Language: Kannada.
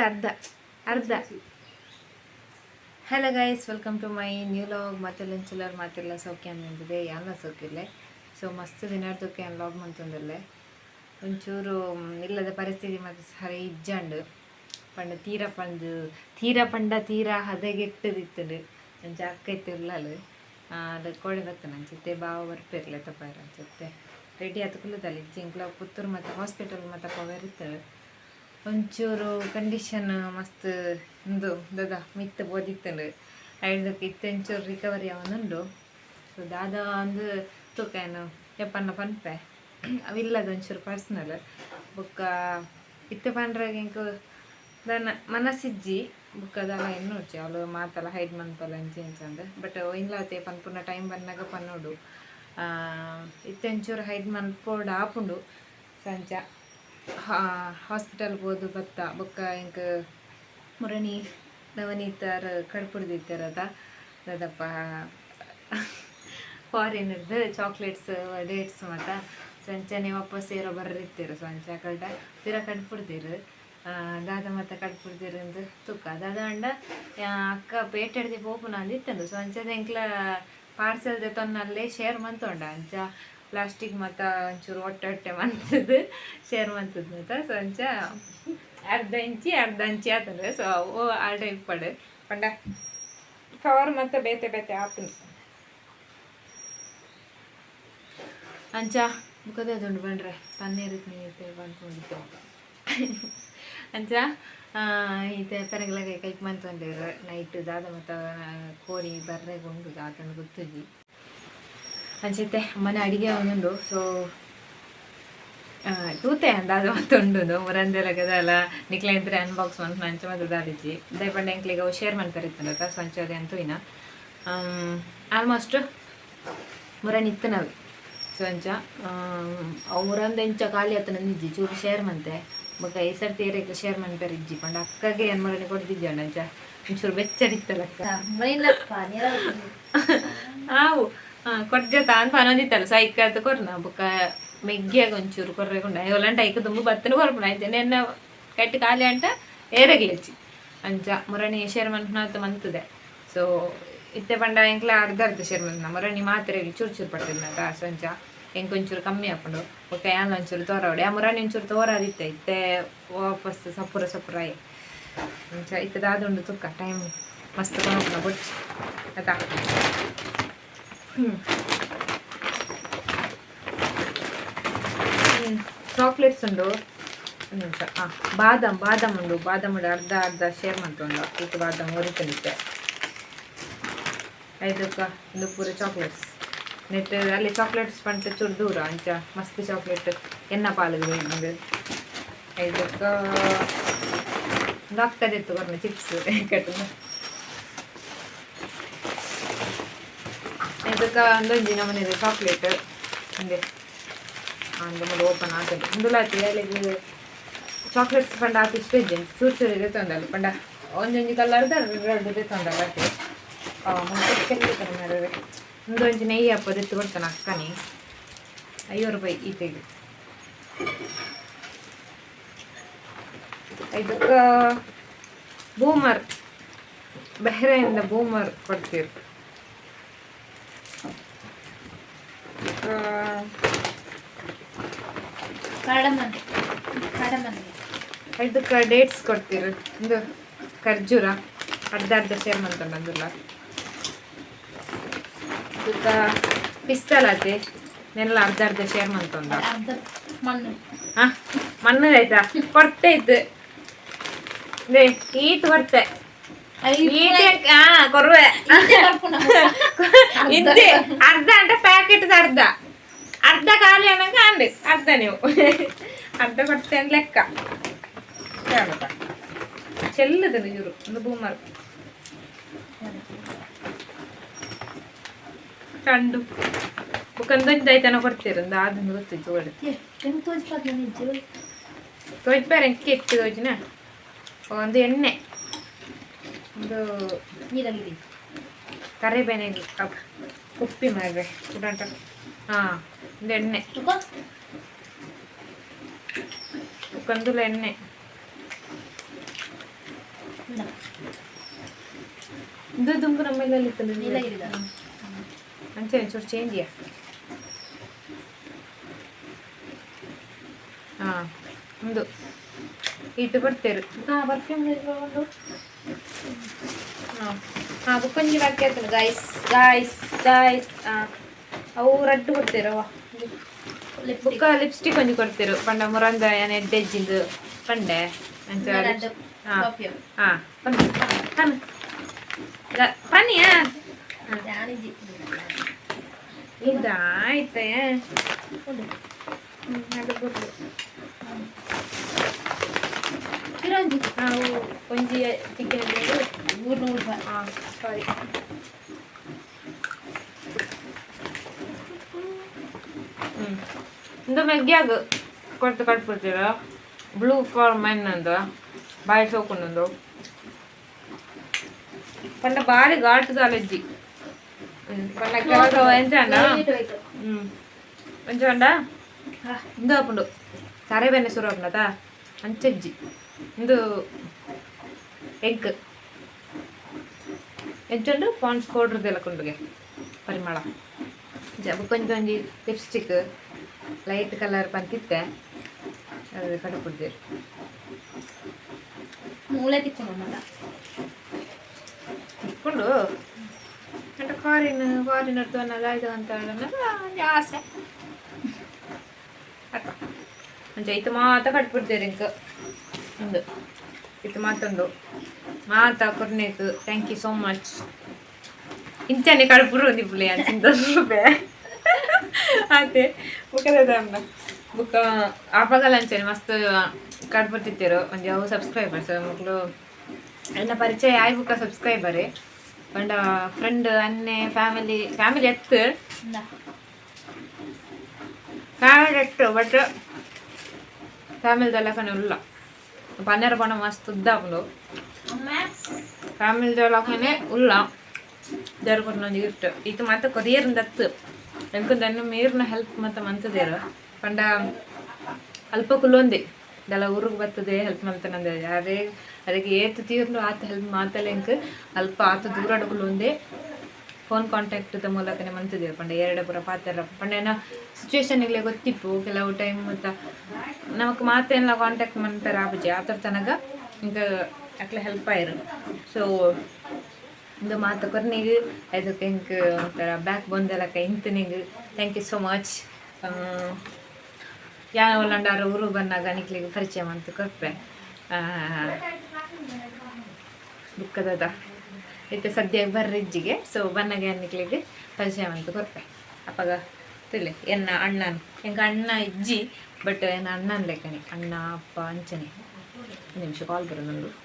ಅರ್ಧ ಅರ್ಧ ಅರ್ಧ. Hello guys welcome to my new vlog ಮತ್ತೆಲ್ಲ ಚಿಲ್ಲರ್ ಮತ್ತೆಲ್ಲ ಸೌಖ್ಯ ಅಂದಿದೆ ಎಲ್ಲ ಸೌಖ್ಯಲ್ಲೆ ಸೊ ಮಸ್ತ್ ದಿನಾರ್ದಕ್ಕೆ ಲಾಗ್ ಮಂತಂದಲ್ಲೇ ಒಂಚೂರು ಇಲ್ಲದ ಪರಿಸ್ಥಿತಿ ಮತ್ತು ಸರಿ ಇಜ್ಜಂಡು. ಪಂಡ ತೀರ ಪಂದು ತೀರ ಪಂಡ ತೀರ ಹದಗೆಟ್ಟದಿತ್ತು ಅಂಚ ಅಕ್ಕ ಇತ್ತಿರ್ಲಲ್ಲ ಅದು ಕೋಳಿ ನನ್ನ ಅಂಚಿತ್ತೆ ಬಾವ ಬರ್ಪಿರ್ಲೆ ತಪ್ಪಾರ ಅನ್ಸುತ್ತೆ ರೆಡಿ ಆದ ಕುಲ್ಲದಲ್ಲಿ ಜಿಂಕ್ಲ ಪುತ್ತೂರು ಮತ್ತು ಹಾಸ್ಪಿಟಲ್ ಮತ್ತು ಪವರ್ ಇರ್ತದೆ ಒಂಚೂರು ಕಂಡೀಷನ್ ಮಸ್ತ್ ಒಂದು ದದ ಮಿತ್ತ ಬೋದಿತ್ತಂಡು ಐದಕ್ಕೆ ಇತ್ತೊಂಚೂರು ರಿಕವರಿ ಅವನುಂಡು ಸೊ ದಾದ ಒಂದು ತೂಕ ಏನು, ಎಪ್ಪನ್ನ ಪನ್ಪೆ ಅವಿಲ್ಲದ ಒಂಚೂರು ಪರ್ಸ್ನಲ್ ಬೊಕ್ಕ ಇತ್ತೆ ಪಂಡ್ರಾಗ ಇಂಕ ದನ, ಮನಸ್ಸಿಜ್ಜಿ. ಬುಕ್ಕದಲ್ಲ ಎನ್ನೋಚಿ ಅವಳು ಮಾತಲ್ಲ ಹೈಡ್ ಮನ್ಪಲ್ಲ ಅಂಚಿ ಅಂತಂದು. ಬಟ್ ಇನ್ಲಾತೆ ಪನ್ಪುನ ಟೈಮ್ ಬಂದಾಗ ಪನ್ನೋಡು. ಇತ್ತೆಂಚೂರು ಹೈಡ್ ಮನ್ಪೋಡು ಆಪುಂಡು ಸಂಚ ಹಾಸ್ಪಿಟಲ್ಗೆ ಹೋದು ಬತ್ತ ಬೊಕ್ಕ ಹಿಂಗೆ ಮುರಣಿ ನವನೀತಾರ ಕಡ್ಪುಡ್ದಿತ್ತಾರದ ಅದಪ್ಪ ಫಾರಿನದ್ದು ಚಾಕ್ಲೇಟ್ಸ್ ಡೇಟ್ಸ್ ಮತ್ತು ಸಂಚನೆ ವಾಪಸ್ ಏರೋ ಬರ್ರಿತ್ತೀರು ಸಂಚ ಕಡ್ಡ ತೀರ ಕಡ್ಪುಡ್ದಿರು ದಾದ ಮತ್ತೆ ಕಡ್ಪುಡ್ದಿರು ಅಂದು ತುಕ್ಕ ದಾದ ಅಂಡ ಅಕ್ಕ ಪೇಟೆ ಹಿಡ್ದು ಪೋಪುನ ಇತ್ತಂದು. ಸೊ ಅಂಚದ ಎಂಕ್ಲ ಪಾರ್ಸೆಲ್ ತೊನ್ನಲ್ಲೇ ಶೇರ್ ಮಂತೊಂಡ ಅಂಚ ಪ್ಲಾಸ್ಟಿಕ್ ಮತ್ತು ಒಂಚೂರು ಹೊಟ್ಟೆ ಹೊಟ್ಟೆ ಶೇರ್ ಮಂತದ್ದು ಮತ್ತು ಸೊ ಅಂಚ ಅರ್ಧ ಇಂಚಿ ಅರ್ಧ ಇಂಚಿ ಆತಂದ್ರೆ ಸೊ ಓ ಟೈಪ್ ಪಡೆ. ಪಂಡ ಕವರ್ ಮತ್ತು ಬೇತೆ ಬೇತೆ ಆತನು ಅಂಚ ಮುಖದ ದುಂಡು ಬಂಡ್ರೆ ಪನ್ನೀರ್ ನೀರು ಬಂದ್ಕೊಂಡಿತ್ತು. ಅಂಚ ಇದೆ ಕೈಕ್ ಮಂತೊಂಡಿರು ನೈಟ್ ದಾದ ಮತ್ತು ಕೋರಿ ಬರ್ರೆ ಗುಂಡು ಆತನ ಗೊತ್ತುಜಿ ಅಂಚತ್ತೆ ಮನೆ ಅಡಿಗೆ ಒಂದುಂಡು ಸೊ ತೂತೆ ಅಂದಾದ ಮತ್ತೊಂಡು ಲಗದಲ್ಲ ಗದಲ ನಿಕ್ಲೆಂದ್ರೆ ಅನ್ಬಾಕ್ಸ್ ಮಂತ್ ಮಂಚ ಮತ್ತು ದಾದಿಜ್ಜಿ ದಯಪಂಡ ಎಂಕ್ಲಿಗೆ ಅವು ಶೇರ್ ಮಾಡ್ಕರಿತ್ತಂದ ಸಂಚೋದೆ ಅಂತೂ ಇನ್ನ. ಆಲ್ಮೋಸ್ಟ್ ಮುರನ್ ನಾವು. ಸೊ ಅಂಚ ಅವು ಮುರಂದ ಇಂಚ ಖಾಲಿ ಆತ ನಂದಿಜ್ಜಿ ಚೂರು ಶೇರ್ ಮಂತೆ ಮಗ ಈ ಸರ್ತಿ ಏರಿಕೆ ಶೇರ್ ಮಾಡ್ತಾರೆ ಇಜ್ಜಿ? ಪಂಡ ಅಕ್ಕಗೆ ಏನು ಮುರನಿ ಕೊಡ್ತಿದ್ದೆ ಅಂಚ? ಒಂಚೂರು ಬೆಚ್ಚಡಿತ್ತಲ್ಲ ಅಕ್ಕ. ಆವು ಕೊಡ್ಜತ ಅಂತ ಪನೊಂದಿತ್ತಲ್ಲ ಸೊ ಐಕ್ಕ ಕೊರ್ನ ಬೊಕ್ಕ ಮೆಗ್ಗಿಯಾಗ ಒಂಚೂರು ಕೊರ್ರೆಗೊಂಡ ಇವಲಂಟ ಐಕ ತುಂಬ ಬತ್ತನ ಕೊರ್ಪುನ ಆಯ್ತು ನೆನ್ನ ಕಟ್ಟಿ ಖಾಲಿ ಅಂಟ ಏರಗ್ಲೆಚ್ಚಿ ಅಂಚ ಮುರಣಿ ಶೇರ್ ಮಂತ್ನಾತ್ ಮಂತದೆ. ಸೊ ಇತ್ತೆ ಪಂಡ ಎಂಕ್ಲ ಅರ್ಧ ಅರ್ಧ ಶೇರ್ ಮಂತ್ನ ಮುರಣಿ ಮಾತ್ರೆ ಚೂರು ಚೂರು ಪಡ್ತಿದ್ನಟ ಸೊ ಅಂಚ ಎಂಕೊಂಚೂರು ಕಮ್ಮಿ ಹಾಕೊಂಡು. ಬೊಕ್ಕ ಯಾನ್ ಒಂಚೂರು ತೋರವಡೆ. ಆ ಮುರಣಿ ಒಂಚೂರು ತೋರಾದಿತ್ತೆ. ಇತ್ತೆ ವಾಪಸ್ ಸಪುರ ಸಪುರ ಅಂಚ ಇತ್ತದಾದುಂಡು ತುಕ್ಕ. ಟೈಮ್ ಮಸ್ತ್ ಕೊನೋಪುನ ಬೊಚ್ಚಿ ಆಯ್ತಾ? ಚಾಕ್ಲೇಟ್ಸ್ ಉಂಡು. ನಿಮಿಷ. ಹಾಂ ಬಾದಾಮ್ ಬಾದಾಮ್ ಉಂಡು. ಬಾದಾಮ್ ಉಂಡು ಅರ್ಧ ಅರ್ಧ ಶೇರ್ ಮಾಡ್ಕೊಂಡು ಇದು ಬಾದಾಮ್ ಉರಿತನಿತ್ತೆ ಐದಕ್ಕ ಒಂದು ಪೂರ ಚಾಕ್ಲೇಟ್ಸ್ ನೆಟ್ ಅಲ್ಲಿ ಚಾಕ್ಲೇಟ್ಸ್ ಪಂಟ ಚೂರು ದೂರ. ಅಂಚ ಮಸ್ತ್ ಚಾಕ್ಲೇಟ್ ಎನ್ನ ಪಾಲದು ಒಂದು ಐದಕ್ಕ ಒಂದು ಇತ್ತು ಬರ್ನ ಚಿಪ್ಸ್ ಕಟ್ಟು ಇದಕ್ಕೆ ಒಂದೊಂದು ನಮ್ಮನೆ ಚಾಕ್ಲೇಟ್ ಹಿಂಗೆ. ಒಂದು ಮೊದಲು ಓಪನ್ ಆಗ್ತದೆ. ಇಂದುಲಾತಿ ಅಲ್ಲಿಗೆ ಚಾಕ್ಲೇಟ್ಸ್ ಪಂಡ ಇಷ್ಟ ಇದ್ದೆ ಚೂರು ಚೂರು ಇದೆ ತೊಂದಲ್ಲ ಪಂಡ ಒಂದೊಂದು ಕಲರ್ದ ಎರಡು ಇದೆ ತೊಂದಲ್ಲ ಅತ್ತೆ ಮುಂದೆ ಒಂದೊಂದು ನೆಯ್ಯಿ ಹಪ್ಪದ ಎತ್ತು ಕೊಡ್ತಾನೆ ಅಕ್ಕನಿ ಐವತ್ತು ರೂಪಾಯಿ ಈತೆಗೆ ಇದಕ್ಕೆ ಬೂಮರ್ ಬೆಹರೆಯಿಂದ ಬೂಮರ್ ಕೊಡ್ತೀವಿ ಆ, ಇದಕ್ಕೆ ಡೇಟ್ಸ್ ಕೊಡ್ತೀರಿ? ಒಂದು ಖರ್ಜೂರ ಅರ್ಧ ಅರ್ಧ ಶೇರ್ ಮಾಡ್ಕೊಂಡು ಪಿಸ್ತಲ್ ಆತಿ ನೆಲ್ಲ ಅರ್ಧ ಅರ್ಧ ಶೇರ್ ಮಾಡ್ಕೊಂಡ. ಹಾ ಮಣ್ಣು ಆಯ್ತಾ? ಕೊಡ್ತೆ ಇತ್ತು. ದೇ ಈಟ್ ಕೊಡ್ತೆ ಈಟ್ ಹಾ ಕೊರುವೆ ಇದ್ದೆ ಅರ್ಧ ಅಂತ ಪ್ಯಾಕೆಟ್ ಅರ್ಧ ಅರ್ಧ ಖಾಲಿ ಅನ್ನಂಗ ಅಂಡು ಅರ್ಧ ನೀವು ಅರ್ಧ ಕೊಡ್ತೆ ಅಂತ ಲೆಕ್ಕ ಕೇಳಪ್ಪ ಚೆಲ್ಲದ ಇವರು ಒಂದು ಬೂಮರ್ ಕಂಡು ಬುಕ್ಕಂದೊಂದು ಐತನ ಕೊಡ್ತೀರ ಒಂದು ಆದನ್ನು ಗೊತ್ತಿತ್ತು ಒಳ್ಳೆ ತೋಜ್ಬಾರ ಎಂಕೆ ಇಟ್ಟು ತೋಜಿನ ಒಂದು ಎಣ್ಣೆ ಇದು ನೀರಲ್ಲಿ. ಕರಿಬೇನೆ ಉಪ್ಪಿ ಮಾಡಿದೆ ಉಡಂಟ ಹಾಂ ಒಂದು ಎಣ್ಣೆ. ಕಂದುಲ ಎಣ್ಣೆ. ಇದು ದುಂಬು ನಮ್ಮಲ್ಲಿ ಅಂಚೆ ಒಂಚೂರು ಚೇಂಜಿಯಾ ಹಾಂ ಒಂದು. ಇಟ್ಟು ಬರ್ತೀರಿ. ಹಾಂ ಬರ್ಫ್ಯೂಮ್ ಒಂದು? ಹಾಂ ಹಾಂ ಬುಕ್ಕೊಂಜಿ ಬಾಕಿ ಆಯ್ತು ಗಾಯ್ಸ್ ಗಾಯ್ಸ್ ಗಾಯ್ಸ್ ಹಾಂ ಅವು ರಡ್ಡು ಕೊಡ್ತೇರವ ಬುಕ್ಕ ಲಿಪ್ಸ್ಟಿಕ್ ಒಂಜಿ ಕೊಡ್ತೇರು ಪಂಡ ಮುರಂದ ಏನ್ ಎಡ್ಡೆಜ್ಜಿಂದು ಪಂಡೆ ಅಂಚ ಹಾಂ ಪರ್ಫ್ಯೂಮ್ ಹಾಂ ಬನ್ನಿ ಬನ್ನಿ ಬನ್ನಿಯಾ ಯಾನಿಜಿ ಇದಾಯ್ತೆ ಅದು ಬಿಡ್ರಿ ಕಿರಂಜಿ ನಾವು ಒಂಜಿ ಚಿಕ್ಕನ ನೂರು ನೂರು ರೂಪಾಯಿ ಹಾಂ ಸಾರಿ ಹ್ಞೂ ಇದು ಮೆಗ್ಗ್ಯಾಗ ಕೊಡ್ತು ಕಟ್ಬಿಡ್ತೀರ ಬ್ಲೂ ಫಾರ್ ಮೆನ್ ಅಂದ ಬಾಯಿ ಸೋಕೊಂಡೊಂದು ಪಂಡ ಬಾರಿ ಘಾಟದ ಅಲಜ್ಜಿ ಪಂಡ ಕೆಲವು ಎಂತ ಅಂಡ ಹ್ಞೂ ಎಂತ ಅಂಡ ಇಂದು ಹಾಕೊಂಡು ತರೆ ಬೆನ್ನೆ ಸುರು ಹಾಕೊಂಡದ ಅಂಚಜ್ಜಿ ಇಂದು ಎಗ್ ಎಂಚುಂಡು ಪಾಂಡ್ಸ್ ಪೌಡ್ರದೆಲ್ಲ ಕೊಂಡುಗೆ ಪರಿಮಳ ಜಬ ಕೊಂಚ ಒಂಜಿ ಲಿಪ್ಸ್ಟಿಕ್ ಲೈಟ್ ಕಲರ್ ಪಂತಿತ್ತೆ ಅದು ಕಡುಪುಡ್ದೇರು ಮೂಳೆ ತಿಕ್ಕೊಂಡು ಮಗ ಇಟ್ಕೊಂಡು ಎಂಟ ಕಾರಿನ ಕಾರಿನ ಅನ್ನೋದು ಆಯ್ತು ಅಂತ ಹೇಳೋದು ಒಂಜಿ ಆಸೆ ಅಕ್ಕ ಅಂಚ ಇತ್ತು ಮಾತ ಕಟ್ಬಿಡ್ತೇರಿ ಇಂಕ ಒಂದು ಇತ್ತು ಮಾತೊಂದು. ಮಾತ ಕೊರ್ನೇತು ಥ್ಯಾಂಕ್ ಯು ಸೋ ಮಚ್ ಇಂಚನೆ ಕಳ್ಪುರು ಒಂದಿಪ್ಪುಲಿ ಅಂತ ರೂಪಾಯಿ ಅದೇ. ಅಮ್ಮ. ಬುಕ್ಕ ಆಪಗಲ ಅಂಚನೆ ಮಸ್ತ್ ಕಡ್ಬರ್ತಿತ್ತಿರು ಒಂದು ಅವು ಸಬ್ಸ್ಕ್ರೈಬರ್ಸ್ ಮಕ್ಕಳು ಎಲ್ಲ ಪರಿಚಯ ಆಯ್ ಬುಕ್ಕ ಸಬ್ಸ್ಕ್ರೈಬರೇ ಪಂಡ ಫ್ರೆಂಡ್ ಅನ್ನೆ ಫ್ಯಾಮಿಲಿ ಫ್ಯಾಮಿಲಿ ಎತ್ತು. ಫ್ಯಾಮಿಲಿ ಎತ್ತು ಬಟ್ ಫ್ಯಾಮಿಲಿದೆಲ್ಲ ಕಣ ಉಲ್ಲ ಪನ್ನೆರ ಪಣ ಮಸ್ತ್ ಉದ್ದಾಪುಂಡು ಫ್ಯಾಮಿಲಿದೆಲ್ಲಕನೆ ಉಲ್ಲ ಜರ್ಪುರ್ನೊಂದು ಗಿಫ್ಟ್ ಇದು ಮತ್ತೆ ಕೊರಿಯರ್ ದತ್ತು ಎಂಕಂದನ್ನು ಮೀರ್ನ ಹೆಲ್ಪ್ ಮತ್ತೆ ಮಂತದೇರು ಪಂಡ ಅಲ್ಪ ದಲ ಇದೆಲ್ಲ ಊರಿಗೆ ಬರ್ತದೆ ಹೆಲ್ಪ್ ಮಂತನಂದ ಯಾರೇ ಅದಕ್ಕೆ ಏತು ತೀರ್ನು ಆತ ಹೆಲ್ಪ್ ಮಾತಲ್ಲ ಎಂಕ್ ಅಲ್ಪ ಆತ ದೂರ ಕುಲೊಂದೆ ಫೋನ್ ಕಾಂಟ್ಯಾಕ್ಟ್ ಮೂಲಕನೇ ಮಂತಿದ್ದೇವೆ ಪಂಡ ಎರಡು ಪುರ ಪಾತ್ರ ಪಂಡ ಏನೋ ಸಿಚುವೇಶನ್ಗಳೇ ಗೊತ್ತಿಪ್ಪು ಕೆಲವು ಟೈಮ್ ಮತ್ತು ನಮಕ್ ಮಾತೆಲ್ಲ ಕಾಂಟ್ಯಾಕ್ಟ್ ಮಾಡ್ತಾರೆ ಆಪುಜಿ. ಆ ಥರ ತನಕ ಇಂಕ ಅಕ್ಲೆ ಹೆಲ್ಪ್ ಆಯ್ರು. ಸೊ ಇದು ಮಾತು ಕೊರ್ನಿಗೆ ಅದಕ್ಕೆ ಹೆಂಗ್ ಒಂಥರ ಬ್ಯಾಕ್ ಬಂದೆಲ್ಲ ಇಂತನಿಗೆ ಥ್ಯಾಂಕ್ ಯು ಸೋ ಮಚ್ ಯಾವ ಒಲ್ಲಂಡಾರ ಊರು ಬಂದಾಗ ನಿಕ್ಲಿಗೆ ಪರಿಚಯ ಮಾಡ್ತು ಕೊರ್ಪೆ ಬುಕ್ಕದ ಇತ್ತೆ ಸದ್ಯ ಬರ್ರಿಜ್ಜಿಗೆ ಸೊ ಬನ್ನಗೆ ಅನ್ನಿಕ್ಲಿಗೆ ಪರಿಚಯ ಅಂತ ಕೊರ್ಪೆ ಅಪ್ಪಗ ತಿಳಿ ಎನ್ನ ಅಣ್ಣನ. ಹೆಂಗ ಅಣ್ಣ ಇಜ್ಜಿ ಬಟ್ ಎನ್ನ ಅಣ್ಣನ ಲೆಕ್ಕನೆ. ಅಣ್ಣ, ಅಪ್ಪ, ಅಂಚನೆ. ನಿಮಿಷ ಕಾಲ್ ಬರೋದು